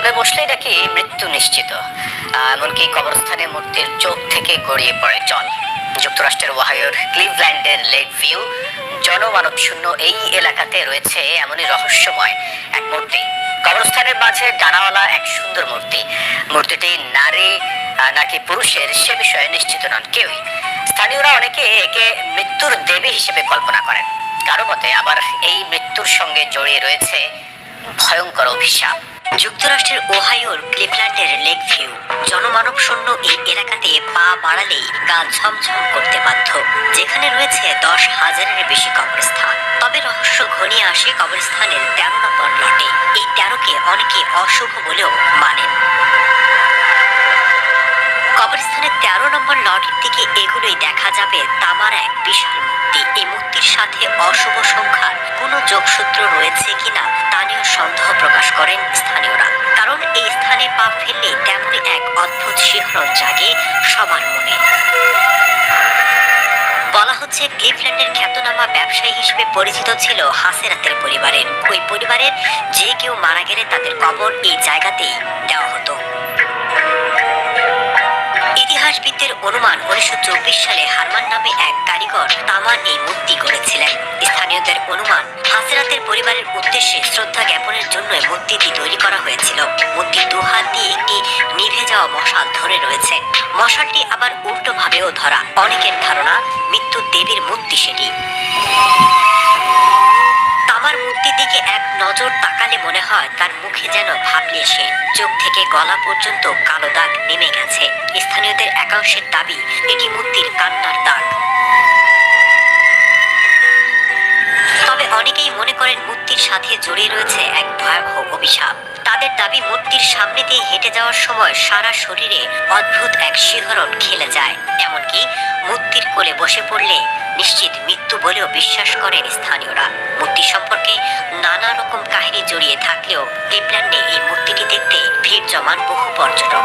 কবরে বসলেই নাকি মৃত্যু নিশ্চিত। এমনকি কবরস্থানে মূর্তির চোখ থেকে গড়িয়ে পড়ে জল। যুক্তরাষ্ট্রের ওহাইওর ক্লিভল্যান্ডের লেক ভিউ জনমানব শূন্য এই এলাকাতে রয়েছে এমনই রহস্যময় এক মূর্তি। কবরস্থানের মাঝে ডানাওয়ালা এক সুন্দর মূর্তি। মূর্তিটি নারী নাকি পুরুষের সে বিষয়ে নিশ্চিত নন কেউই। স্থানীয়রা অনেকে একে মৃত্যুর দেবী হিসেবে কল্পনা করেন। কারও মতে আবার এই মৃত্যুর সঙ্গে জড়িয়ে রয়েছে ভয়ঙ্কর অভিশাপ। যুক্তরাষ্ট্রের ওহাইওর ক্লিভল্যান্ডের লেক ভিউ জনমানব শূন্য এই এলাকাতে পা বাড়ালেই গা ঝমঝম করতে বাধ্য। যেখানে রয়েছে দশ হাজারের বেশি কবরস্থান। তবে রহস্য ঘনিয়ে আসে কবরস্থানের তেরো নম্বর লটে। এই তেরোকে অনেকে অশুভ বলেও তেরো নম্বর লটের দিকে এগুলোই দেখা যাবে তামার এক বিশাল মূর্তি। এই মূর্তির সাথে অশুভ সংখ্যার কোনো যোগসূত্র রয়েছে কিনা তা নিয়েও সন্দেহ প্রকাশ করেন স্থানীয়রা। কারণ এই স্থানে পা ফেললে তেমনই এক অদ্ভুত শিহরণ জাগে সবার মনে। বলা হচ্ছে ক্লিভল্যান্ডের খ্যাতনামা ব্যবসায়ী হিসেবে পরিচিত ছিল হাসেরাতের পরিবারের। ওই পরিবারের যে কেউ মারা গেলে তাদের কবর এই জায়গাতেই দেওয়া ইতিহাসবিদদের অনুমান উনিশশো চব্বিশ সালে হারমান নামে এক কারিগর তামার এই মূর্তি গড়েছিলেন। স্থানীয়দের অনুমান হাসিরাতের পরিবারের উদ্দেশ্যে শ্রদ্ধা জ্ঞাপনের জন্য মূর্তিটি তৈরি করা হয়েছিল। মূর্তির দু হাত দিয়ে একটি নিভে যাওয়া মশাল ধরে রয়েছে। মশালটি আবার উল্টো ভাবেও ধরা, অনেকের ধারণা মৃত্যু দেবীর মূর্তি সেটি। নজর তাকালে মনে হয় তার মুখে যেন ভাবলে সে চোখ থেকে গলা পর্যন্ত কালো দাগ নেমে গেছে। স্থানীয়দের একাংশের দাবি এটি মূর্তির কান্নার দাগ। তবে অনেকেই মনে করেন মূর্তির সাথে জড়িয়ে রয়েছে এক ভয়াবহ অভিশাপ। তাদের দাবি, মূর্তির সামনে দিয়ে হেঁটে যাওয়ার সময় সারা শরীরে অদ্ভুত এক শিহরণ খেলে যায়। এমনকি মূর্তির কোলে বসে পড়লে নিশ্চিত মৃত্যু বলেও বিশ্বাস করেন স্থানীয়রা। মূর্তি সম্পর্কে নানা রকম কাহিনী জড়িয়ে থাকলেও দেবলান্ডে এই মূর্তিটি দেখতে ভিড় জমান বহু পর্যটক।